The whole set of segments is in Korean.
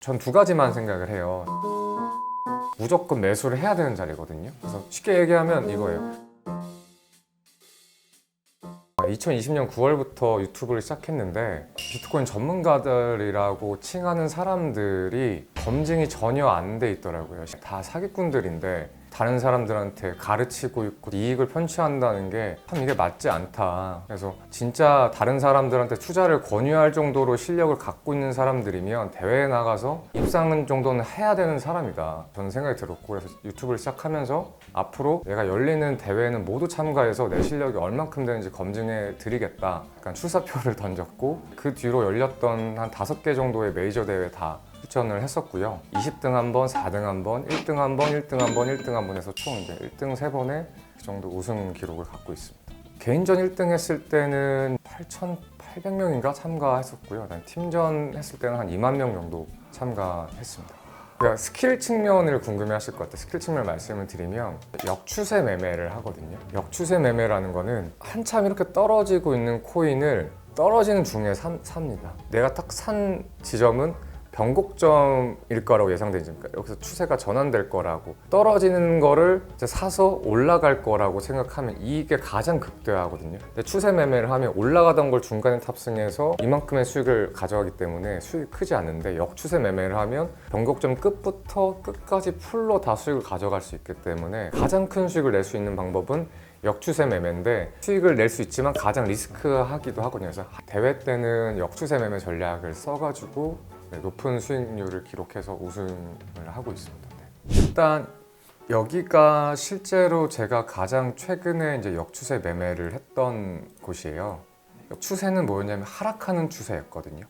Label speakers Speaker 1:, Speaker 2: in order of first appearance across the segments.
Speaker 1: 전 두 가지만 생각을 해요. 무조건 매수를 해야 되는 자리거든요. 그래서 쉽게 얘기하면 이거예요. 2020년 9월부터 유튜브를 시작했는데 비트코인 전문가들이라고 칭하는 사람들이 검증이 전혀 안 돼 있더라고요. 다 사기꾼들인데 다른 사람들한테 가르치고 있고 이익을 편취한다는 게 참 이게 맞지 않다. 그래서 진짜 다른 사람들한테 투자를 권유할 정도로 실력을 갖고 있는 사람들이면 대회에 나가서 입상은 정도는 해야 되는 사람이다. 저는 생각이 들었고 그래서 유튜브를 시작하면서 앞으로 내가 열리는 대회에는 모두 참가해서 내 실력이 얼만큼 되는지 검증해 드리겠다. 약간 출사표를 던졌고 그 뒤로 열렸던 한 다섯 개 정도의 메이저 대회 다 출전을 했었고요. 20등 한 번, 4등 한 번, 1등 한 번, 1등 한 번, 1등 한 번 해서 총 이제 1등 세번의 그 정도 우승 기록을 갖고 있습니다. 개인전 1등 했을 때는 8,800명인가 참가했었고요. 팀전 했을 때는 한 2만 명 정도 참가했습니다. 그러니까 스킬 측면을 궁금해 하실 것 같아요. 스킬 측면 말씀을 드리면 역추세 매매를 하거든요. 역추세 매매라는 거는 한참 이렇게 떨어지고 있는 코인을 떨어지는 중에 산, 삽니다. 내가 딱 산 지점은 변곡점일 거라고 예상되지 않습니까? 여기서 추세가 전환될 거라고 떨어지는 거를 이제 사서 올라갈 거라고 생각하면 이게 가장 극대화하거든요. 근데 추세 매매를 하면 올라가던 걸 중간에 탑승해서 이만큼의 수익을 가져가기 때문에 수익이 크지 않는데 역추세 매매를 하면 변곡점 끝부터 끝까지 풀로 다 수익을 가져갈 수 있기 때문에 가장 큰 수익을 낼 수 있는 방법은 역추세 매매인데 수익을 낼 수 있지만 가장 리스크하기도 하거든요. 그래서 대회 때는 역추세 매매 전략을 써가지고 네, 높은 수익률을 기록해서 우승을 하고 있습니다. 네. 일단 여기가 실제로 제가 가장 최근에 이제 역추세 매매를 했던 곳이에요. 추세는 뭐였냐면 하락하는 추세였거든요.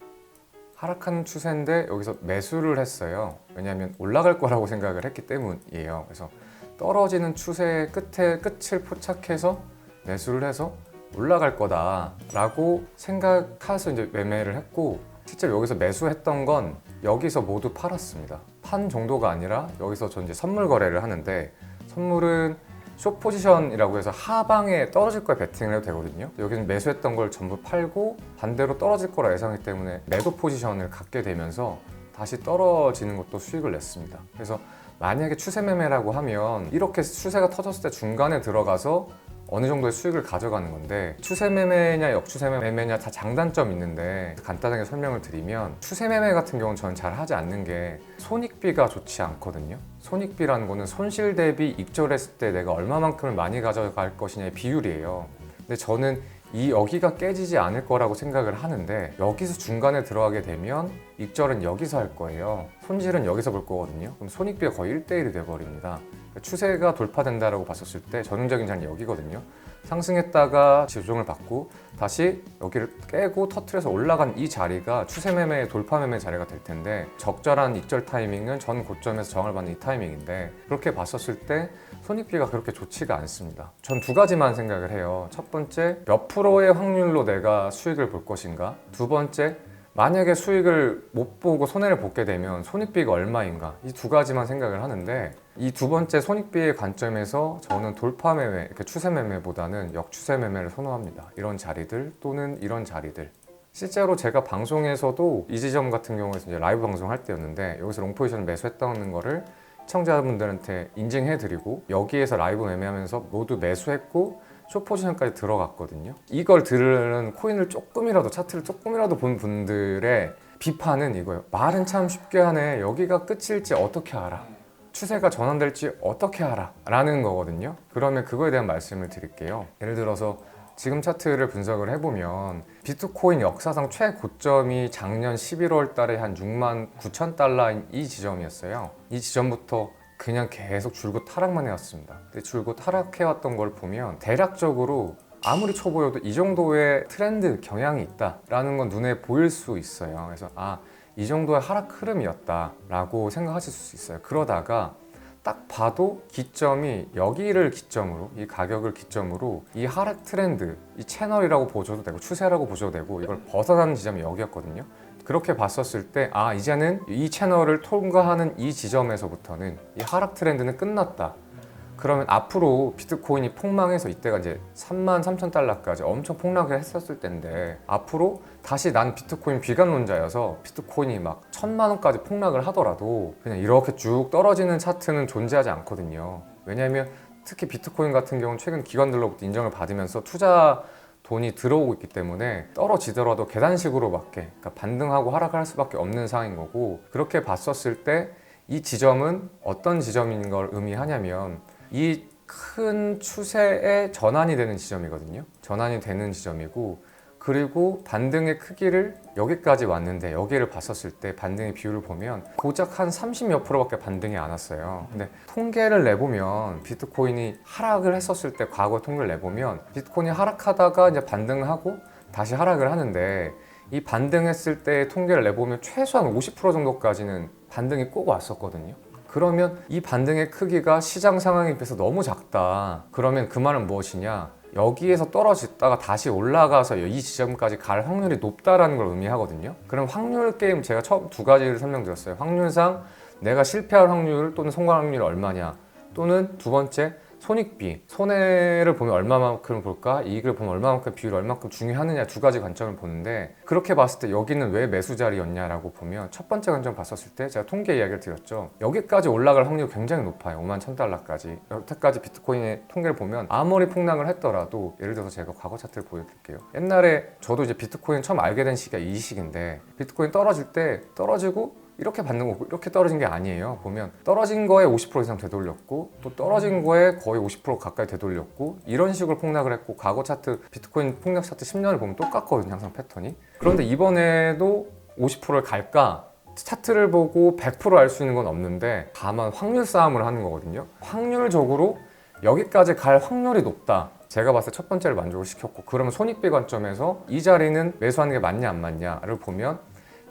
Speaker 1: 하락하는 추세인데 여기서 매수를 했어요. 왜냐하면 올라갈 거라고 생각을 했기 때문이에요. 그래서 떨어지는 추세 끝에 끝을 포착해서 매수를 해서 올라갈 거다라고 생각해서 이제 매매를 했고 실제 여기서 매수했던 건 여기서 모두 팔았습니다. 판 정도가 아니라 여기서 전 이제 선물 거래를 하는데 선물은 숏 포지션이라고 해서 하방에 떨어질 거에 베팅을 해도 되거든요. 여기는 매수했던 걸 전부 팔고 반대로 떨어질 거라 예상이기 때문에 매도 포지션을 갖게 되면서 다시 떨어지는 것도 수익을 냈습니다. 그래서 만약에 추세 매매라고 하면 이렇게 추세가 터졌을 때 중간에 들어가서 어느 정도의 수익을 가져가는 건데 추세 매매냐 역추세 매매냐 다 장단점이 있는데 간단하게 설명을 드리면 추세 매매 같은 경우는 저는 잘 하지 않는 게 손익비가 좋지 않거든요. 손익비라는 거는 손실 대비 익절했을 때 내가 얼마만큼을 많이 가져갈 것이냐의 비율이에요. 근데 저는 이 여기가 깨지지 않을 거라고 생각을 하는데 여기서 중간에 들어가게 되면 익절은 여기서 할 거예요. 손실은 여기서 볼 거거든요. 그럼 손익비가 거의 1대1이 돼버립니다. 그러니까 추세가 돌파된다라고 봤었을 때 전형적인 자리 여기거든요. 상승했다가 조정을 받고 다시 여기를 깨고 터트려서 올라간 이 자리가 추세 매매의 돌파 매매 자리가 될 텐데 적절한 익절 타이밍은 전 고점에서 정을 받는 이 타이밍인데 그렇게 봤었을 때 손익비가 그렇게 좋지가 않습니다. 전 두 가지만 생각을 해요. 첫 번째, 몇 프로의 확률로 내가 수익을 볼 것인가? 두 번째, 만약에 수익을 못 보고 손해를 보게 되면 손익비가 얼마인가? 이 두 가지만 생각을 하는데 이 두 번째 손익비의 관점에서 저는 돌파 매매, 이렇게 추세 매매보다는 역추세 매매를 선호합니다. 이런 자리들 또는 이런 자리들. 실제로 제가 방송에서도 이 지점 같은 경우에서 이제 라이브 방송할 때였는데 여기서 롱 포지션을 매수했다는 거를 시청자분들한테 인증해드리고 여기에서 라이브 매매하면서 모두 매수했고 숏 포지션까지 들어갔거든요. 이걸 들으는 코인을 조금이라도 차트를 조금이라도 본 분들의 비판은 이거예요. 말은 참 쉽게 하네. 여기가 끝일지 어떻게 알아? 추세가 전환될지 어떻게 알아? 라는 거거든요. 그러면 그거에 대한 말씀을 드릴게요. 예를 들어서 지금 차트를 분석을 해보면 비트코인 역사상 최고점이 작년 11월 달에 한 6만 9천 달러인 이 지점이었어요. 이 지점부터 그냥 계속 줄곧 하락만 해왔습니다. 근데 줄곧 하락해왔던 걸 보면 대략적으로 아무리 쳐보여도 이 정도의 트렌드 경향이 있다라는 건 눈에 보일 수 있어요. 그래서 아, 이 정도의 하락 흐름이었다라고 생각하실 수 있어요. 그러다가 딱 봐도 기점이 여기를 기점으로 이 가격을 기점으로 이 하락 트렌드 이 채널이라고 보셔도 되고 추세라고 보셔도 되고 이걸 벗어나는 지점이 여기였거든요. 그렇게 봤었을 때 아 이제는 이 채널을 통과하는 이 지점에서부터는 이 하락 트렌드는 끝났다. 그러면 앞으로 비트코인이 폭망해서 이때가 이제 3만 3천 달러까지 엄청 폭락을 했었을 텐데 앞으로 다시 난 비트코인 비관론자여서 비트코인이 막 천만 원까지 폭락을 하더라도 그냥 이렇게 쭉 떨어지는 차트는 존재하지 않거든요. 왜냐하면 특히 비트코인 같은 경우는 최근 기관들로부터 인정을 받으면서 투자 돈이 들어오고 있기 때문에 떨어지더라도 계단식으로밖에 그러니까 반등하고 하락할 수밖에 없는 상황인 거고 그렇게 봤었을 때 이 지점은 어떤 지점인 걸 의미하냐면 이 큰 추세의 전환이 되는 지점이거든요. 전환이 되는 지점이고 그리고 반등의 크기를 여기까지 왔는데 여기를 봤었을 때 반등의 비율을 보면 고작 한 30몇 프로밖에 반등이 안 왔어요. 근데 통계를 내보면 비트코인이 하락을 했었을 때 과거 통계를 내보면 비트코인이 하락하다가 이제 반등하고 다시 하락을 하는데 이 반등했을 때 통계를 내보면 최소한 50% 정도까지는 반등이 꼭 왔었거든요. 그러면 이 반등의 크기가 시장 상황에 비해서 너무 작다. 그러면 그 말은 무엇이냐? 여기에서 떨어졌다가 다시 올라가서 이 지점까지 갈 확률이 높다라는 걸 의미하거든요. 그럼 확률 게임 제가 처음 두 가지를 설명드렸어요. 확률상 내가 실패할 확률 또는 성공 확률이 얼마냐. 또는 두 번째 손익비, 손해를 보면 얼마만큼 볼까, 이익을 보면 얼마만큼 비율이 얼마만큼 중요하느냐 두 가지 관점을 보는데 그렇게 봤을 때 여기는 왜 매수 자리였냐라고 보면 첫 번째 관점 봤었을 때 제가 통계 이야기를 드렸죠. 여기까지 올라갈 확률이 굉장히 높아요. 5만 1천 달러까지. 여태까지 비트코인의 통계를 보면 아무리 폭락을 했더라도 예를 들어서 제가 과거 차트를 보여드릴게요. 옛날에 저도 이제 비트코인 처음 알게 된 시기가 이 시기인데 비트코인 떨어질 때 떨어지고 이렇게 받는 거고 이렇게 떨어진 게 아니에요. 보면 떨어진 거에 50% 이상 되돌렸고 또 떨어진 거에 거의 50% 가까이 되돌렸고 이런 식으로 폭락을 했고 과거 차트 비트코인 폭락 차트 10년을 보면 똑같거든요. 항상 패턴이. 그런데 이번에도 50%를 갈까? 차트를 보고 100%알 수 있는 건 없는데 다만 확률 싸움을 하는 거거든요. 확률적으로 여기까지 갈 확률이 높다. 제가 봤을 때 첫 번째를 만족을 시켰고 그러면 손익비 관점에서 이 자리는 매수하는 게 맞냐 안 맞냐를 보면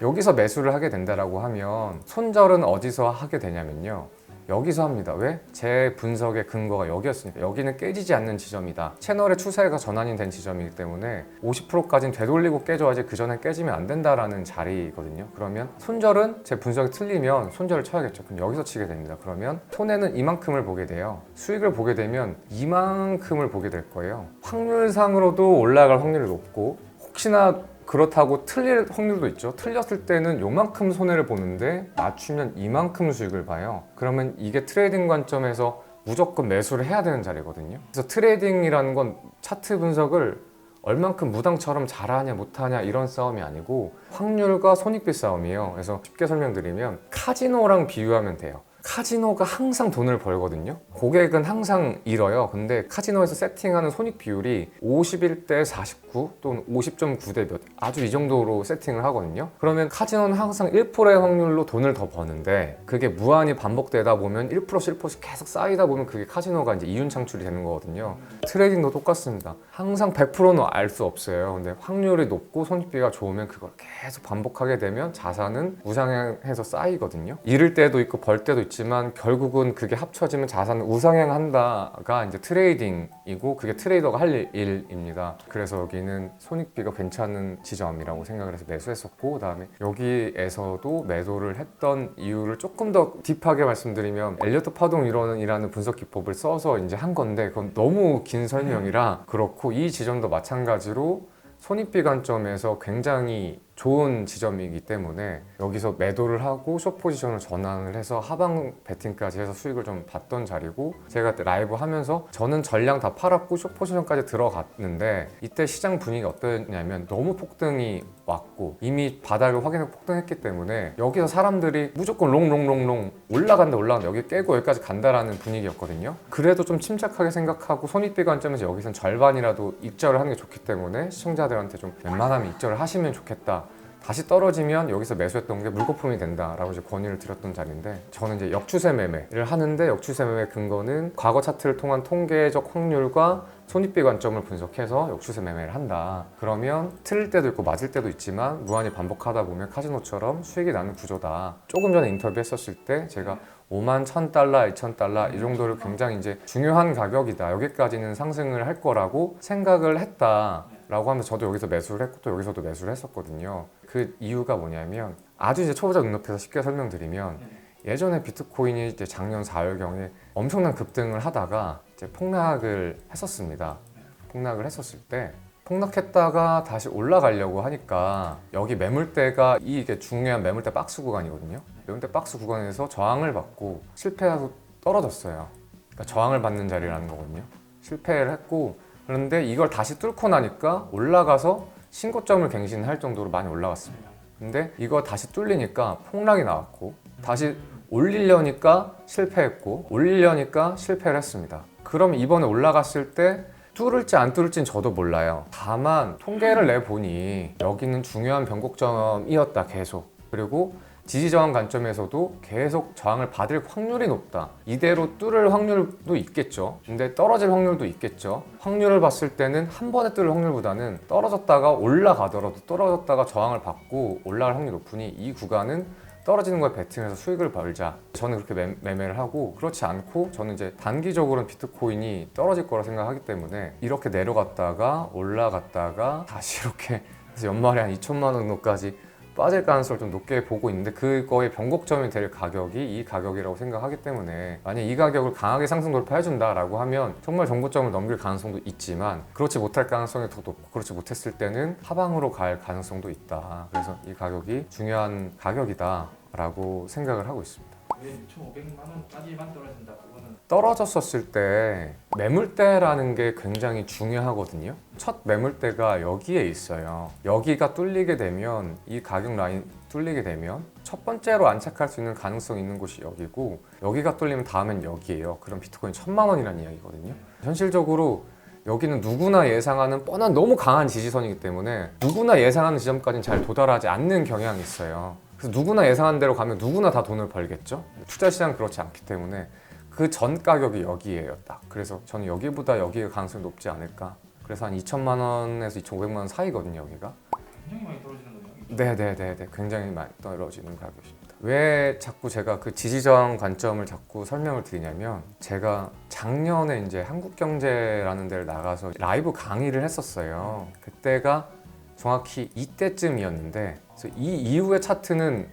Speaker 1: 여기서 매수를 하게 된다라고 하면 손절은 어디서 하게 되냐면요. 여기서 합니다. 왜? 제 분석의 근거가 여기였으니까 여기는 깨지지 않는 지점이다. 채널의 추세가 전환이 된 지점이기 때문에 50%까지는 되돌리고 깨져야지 그 전에 깨지면 안 된다라는 자리거든요. 그러면 손절은 제 분석이 틀리면 손절을 쳐야겠죠. 그럼 여기서 치게 됩니다. 그러면 손해는 이만큼을 보게 돼요. 수익을 보게 되면 이만큼을 보게 될 거예요. 확률상으로도 올라갈 확률이 높고 혹시나 그렇다고 틀릴 확률도 있죠. 틀렸을 때는 요만큼 손해를 보는데 맞추면 이만큼 수익을 봐요. 그러면 이게 트레이딩 관점에서 무조건 매수를 해야 되는 자리거든요. 그래서 트레이딩이라는 건 차트 분석을 얼만큼 무당처럼 잘하냐 못하냐 이런 싸움이 아니고 확률과 손익비 싸움이에요. 그래서 쉽게 설명드리면 카지노랑 비유하면 돼요. 카지노가 항상 돈을 벌거든요. 고객은 항상 잃어요. 근데 카지노에서 세팅하는 손익 비율이 51대 49 또는 50.9대 몇 아주 이 정도로 세팅을 하거든요. 그러면 카지노는 항상 1%의 확률로 돈을 더 버는데 그게 무한히 반복되다 보면 1%씩 1%씩 계속 쌓이다 보면 그게 카지노가 이제 이윤 창출이 되는 거거든요. 트레이딩도 똑같습니다. 항상 100%는 알 수 없어요. 근데 확률이 높고 손익비가 좋으면 그걸 계속 반복하게 되면 자산은 우상향해서 쌓이거든요. 잃을 때도 있고 벌 때도 있 지만 결국은 그게 합쳐지면 자산을 우상향한다가 이제 트레이딩이고 그게 트레이더가 할 일- 일입니다. 그래서 여기는 손익비가 괜찮은 지점이라고 생각을 해서 매수했었고 그다음에 여기에서도 매도를 했던 이유를 조금 더 딥하게 말씀드리면 엘리어트 파동 이론이라는 분석 기법을 써서 이제 한 건데 그건 너무 긴 설명이라 그렇고 이 지점도 마찬가지로 손익비 관점에서 굉장히 좋은 지점이기 때문에 여기서 매도를 하고 숏 포지션을 전환을 해서 하방 베팅까지 해서 수익을 좀 봤던 자리고 제가 라이브 하면서 저는 전량 다 팔았고 숏 포지션까지 들어갔는데 이때 시장 분위기 어떠냐면 너무 폭등이 왔고 이미 바닥을 확인하고 폭등했기 때문에 여기서 사람들이 무조건 롱롱롱롱 올라간다 올라간다 여기 깨고 여기까지 간다라는 분위기였거든요. 그래도 좀 침착하게 생각하고 손익비 관점에서 여기선 절반이라도 익절을 하는 게 좋기 때문에 시청자들한테 좀 웬만하면 익절을 하시면 좋겠다 다시 떨어지면 여기서 매수했던 게 물거품이 된다라고 이제 권유를 드렸던 자리인데 저는 이제 역추세 매매를 하는데 역추세 매매 근거는 과거 차트를 통한 통계적 확률과 손익비 관점을 분석해서 역추세 매매를 한다. 그러면 틀릴 때도 있고 맞을 때도 있지만 무한히 반복하다 보면 카지노처럼 수익이 나는 구조다. 조금 전에 인터뷰했었을 때 제가 5만 1천 달러, 2천 달러 이 정도를 굉장히 이제 중요한 가격이다. 여기까지는 상승을 할 거라고 생각을 했다. 라고 하면서 저도 여기서 매수를 했고 또 여기서도 매수를 했었거든요. 그 이유가 뭐냐면 아주 이제 초보자 눈높이에서 쉽게 설명드리면 예전에 비트코인이 이제 작년 4월경에 엄청난 급등을 하다가 이제 폭락을 했었습니다. 폭락을 했었을 때 폭락했다가 다시 올라가려고 하니까 여기 매물대가 이게 중요한 매물대 박스 구간이거든요. 매물대 박스 구간에서 저항을 받고 실패하고 떨어졌어요. 그러니까 저항을 받는 자리라는 거거든요. 실패를 했고 그런데 이걸 다시 뚫고 나니까 올라가서 신고점을 갱신할 정도로 많이 올라갔습니다. 근데 이거 다시 뚫리니까 폭락이 나왔고 다시 올리려니까 실패했고 올리려니까 실패를 했습니다. 그럼 이번에 올라갔을 때 뚫을지 안 뚫을지는 저도 몰라요. 다만 통계를 내 보니 여기는 중요한 변곡점이었다 계속. 그리고 지지 저항 관점에서도 계속 저항을 받을 확률이 높다. 이대로 뚫을 확률도 있겠죠. 근데 떨어질 확률도 있겠죠. 확률을 봤을 때는 한 번에 뚫을 확률보다는 떨어졌다가 올라가더라도 떨어졌다가 저항을 받고 올라갈 확률이 높으니 이 구간은 떨어지는 거에 베팅해서 수익을 벌자. 저는 그렇게 매, 매매를 하고 그렇지 않고 저는 이제 단기적으로는 비트코인이 떨어질 거라 생각하기 때문에 이렇게 내려갔다가 올라갔다가 다시 이렇게 연말에 한 2천만 원 정도까지 빠질 가능성을 좀 높게 보고 있는데 그거의 변곡점이 될 가격이 이 가격이라고 생각하기 때문에 만약 이 가격을 강하게 상승 돌파해준다라고 하면 정말 정고점을 넘길 가능성도 있지만 그렇지 못할 가능성이 더 높고 그렇지 못했을 때는 하방으로 갈 가능성도 있다. 그래서 이 가격이 중요한 가격이다라고 생각을 하고 있습니다.
Speaker 2: 왜 1,500만 원까지만 떨어진다? 그거는
Speaker 1: 떨어졌었을 때 매물대라는 게 굉장히 중요하거든요. 첫 매물대가 여기에 있어요. 여기가 뚫리게 되면 이 가격 라인 뚫리게 되면 첫 번째로 안착할 수 있는 가능성이 있는 곳이 여기고 여기가 뚫리면 다음엔 여기예요. 그럼 비트코인 천만 원이라는 이야기거든요. 현실적으로 여기는 누구나 예상하는 뻔한 너무 강한 지지선이기 때문에 누구나 예상하는 지점까지는 잘 도달하지 않는 경향이 있어요. 그래서 누구나 예상한 대로 가면 누구나 다 돈을 벌겠죠. 투자 시장 그렇지 않기 때문에 그 전 가격이 여기예요, 딱. 그래서 저는 여기보다 여기가 가능성이 높지 않을까. 그래서 한 2천만 원에서 2,500만 원 사이거든요, 여기가.
Speaker 2: 굉장히 많이 떨어지는 거네요.
Speaker 1: 네 네 네 네 굉장히 많이 떨어지는 가격입니다. 왜 자꾸 제가 그 지지저항 관점을 자꾸 설명을 드리냐면 제가 작년에 이제 한국경제라는 데를 나가서 라이브 강의를 했었어요. 그때가 정확히 이때쯤이었는데 그래서 이 이후의 차트는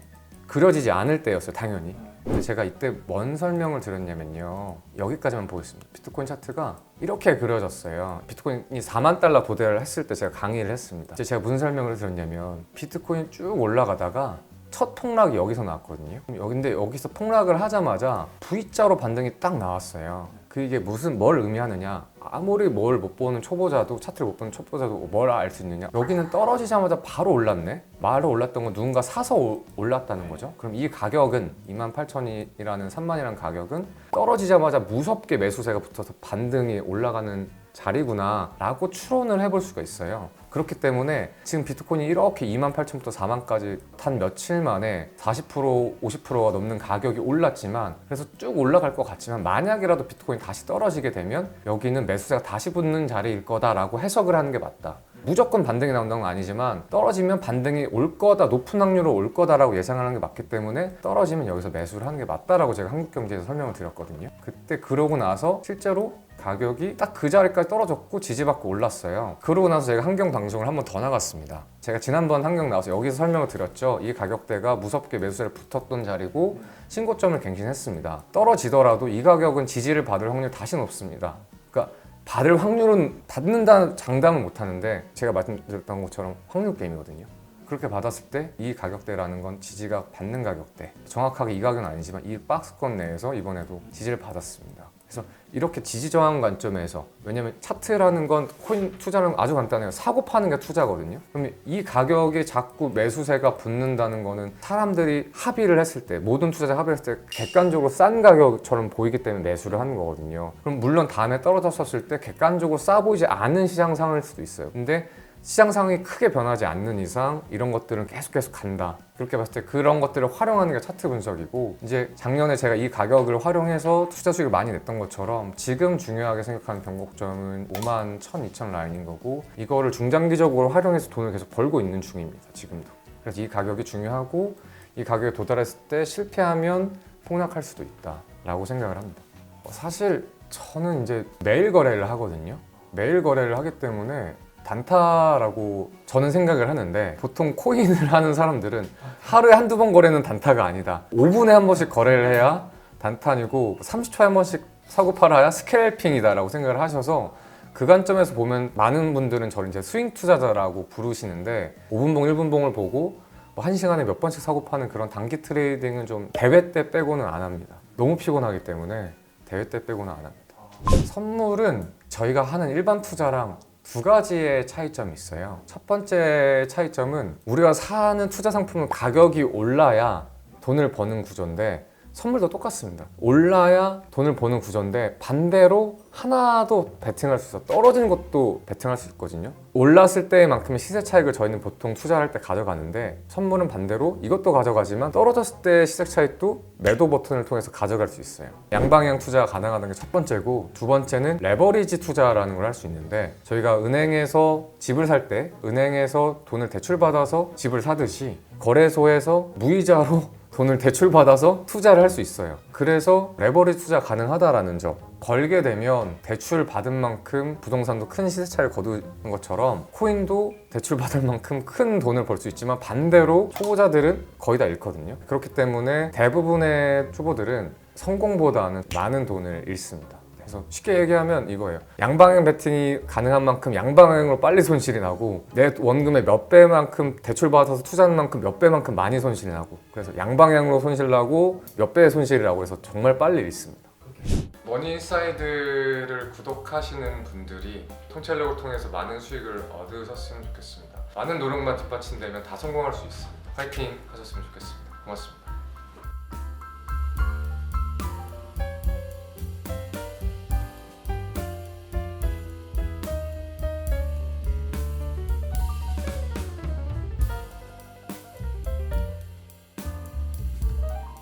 Speaker 1: 그려지지 않을 때였어요, 당연히. 근데 제가 이때 뭔 설명을 드렸냐면요. 여기까지만 보겠습니다. 비트코인 차트가 이렇게 그려졌어요. 비트코인이 4만 달러 도달을 했을 때 제가 강의를 했습니다. 제가 무슨 설명을 드렸냐면 비트코인이 쭉 올라가다가 첫 폭락이 여기서 나왔거든요. 근데 여기서 폭락을 하자마자 V자로 반등이 딱 나왔어요. 그게 무슨 뭘 의미하느냐? 아무리 뭘 못 보는 초보자도 차트를 못 보는 초보자도 뭘 알 수 있느냐? 여기는 떨어지자마자 바로 올랐네. 바로 올랐던 건 누군가 사서 오- 올랐다는 거죠. 그럼 이 가격은 28,000이라는 3만이라는 가격은 떨어지자마자 무섭게 매수세가 붙어서 반등이 올라가는 자리구나라고 추론을 해볼 수가 있어요. 그렇기 때문에 지금 비트코인이 이렇게 28,000부터 4만까지 단 며칠 만에 40% 50%가 넘는 가격이 올랐지만 그래서 쭉 올라갈 것 같지만 만약이라도 비트코인 다시 떨어지게 되면 여기는 매수세가 다시 붙는 자리일 거다라고 해석을 하는 게 맞다. 무조건 반등이 나온다는 건 아니지만 떨어지면 반등이 올 거다 높은 확률로 올 거다라고 예상하는 게 맞기 때문에 떨어지면 여기서 매수를 하는 게 맞다라고 제가 한국경제에서 설명을 드렸거든요. 그때 그러고 나서 실제로 가격이 딱 그 자리까지 떨어졌고 지지받고 올랐어요. 그러고 나서 제가 환경 방송을 한번 더 나갔습니다. 제가 지난번 환경 나와서 여기서 설명을 드렸죠. 이 가격대가 무섭게 매수세를 붙었던 자리고 신고점을 갱신했습니다. 떨어지더라도 이 가격은 지지를 받을 확률 다시 높습니다. 그러니까 받을 확률은 받는다는 장담은 못 하는데 제가 말씀드렸던 것처럼 확률 게임이거든요. 그렇게 받았을 때 이 가격대라는 건 지지가 받는 가격대. 정확하게 이 가격은 아니지만 이 박스권 내에서 이번에도 지지를 받았습니다. 그래서 이렇게 지지 저항 관점에서 왜냐면 차트라는 건 코인 투자는 아주 간단해요. 사고 파는 게 투자거든요. 그럼 이 가격에 자꾸 매수세가 붙는다는 거는 사람들이 합의를 했을 때 모든 투자자 합의했을 때 객관적으로 싼 가격처럼 보이기 때문에 매수를 하는 거거든요. 그럼 물론 다음에 떨어졌었을 때 객관적으로 싸 보이지 않은 시장 상황일 수도 있어요. 근데 시장 상황이 크게 변하지 않는 이상 이런 것들은 계속 계속 간다. 그렇게 봤을 때 그런 것들을 활용하는 게 차트 분석이고 이제 작년에 제가 이 가격을 활용해서 투자 수익을 많이 냈던 것처럼 지금 중요하게 생각하는 변곡점은 5만 1,000, 2,000 라인인 거고 이거를 중장기적으로 활용해서 돈을 계속 벌고 있는 중입니다. 지금도. 그래서 이 가격이 중요하고 이 가격에 도달했을 때 실패하면 폭락할 수도 있다라고 생각을 합니다. 어, 사실 저는 이제 매일 거래를 하거든요. 매일 거래를 하기 때문에 단타라고 저는 생각을 하는데 보통 코인을 하는 사람들은 하루에 한두 번 거래는 단타가 아니다. 5분에 한 번씩 거래를 해야 단타니고 30초에 한 번씩 사고 팔아야 스캘핑이다라고 생각을 하셔서 그 관점에서 보면 많은 분들은 저를 이제 스윙 투자자라고 부르시는데 5분봉, 1분봉을 보고 뭐 1시간에 몇 번씩 사고 파는 그런 단기 트레이딩은 좀 대회 때 빼고는 안 합니다. 너무 피곤하기 때문에 대회 때 빼고는 안 합니다. 선물은 저희가 하는 일반 투자랑 두 가지의 차이점이 있어요. 첫 번째 차이점은 우리가 사는 투자 상품은 가격이 올라야 돈을 버는 구조인데 선물도 똑같습니다. 올라야 돈을 버는 구조인데 반대로 하나도 베팅할 수 있어. 떨어지는 것도 베팅할 수 있거든요. 올랐을 때만큼의 시세 차익을 저희는 보통 투자를 할때 가져가는데 선물은 반대로 이것도 가져가지만 떨어졌을 때 시세 차익도 매도 버튼을 통해서 가져갈 수 있어요. 양방향 투자가 가능하다는 게 첫 번째고 두 번째는 레버리지 투자라는 걸 할 수 있는데 저희가 은행에서 집을 살 때 은행에서 돈을 대출받아서 집을 사듯이 거래소에서 무이자로 돈을 대출받아서 투자를 할 수 있어요. 그래서 레버리지 투자 가능하다라는 점. 걸게 되면 대출 받은 만큼 부동산도 큰 시세차를 거두는 것처럼 코인도 대출 받을 만큼 큰 돈을 벌 수 있지만 반대로 초보자들은 거의 다 잃거든요. 그렇기 때문에 대부분의 초보들은 성공보다는 많은 돈을 잃습니다. 그래서 쉽게 얘기하면 이거예요. 양방향 베팅이 가능한 만큼 양방향으로 빨리 손실이 나고 내 원금의 몇 배만큼 대출 받아서 투자하는 만큼 몇 배만큼 많이 손실이 나고 그래서 양방향으로 손실 나고 몇 배의 손실이 나고 그래서 정말 빨리 잃습니다. 머니인사이드를 구독하시는 분들이 통찰력을 통해서 많은 수익을 얻으셨으면 좋겠습니다. 많은 노력만 뒷받침되면 다 성공할 수 있습니다. 파이팅 하셨으면 좋겠습니다. 고맙습니다.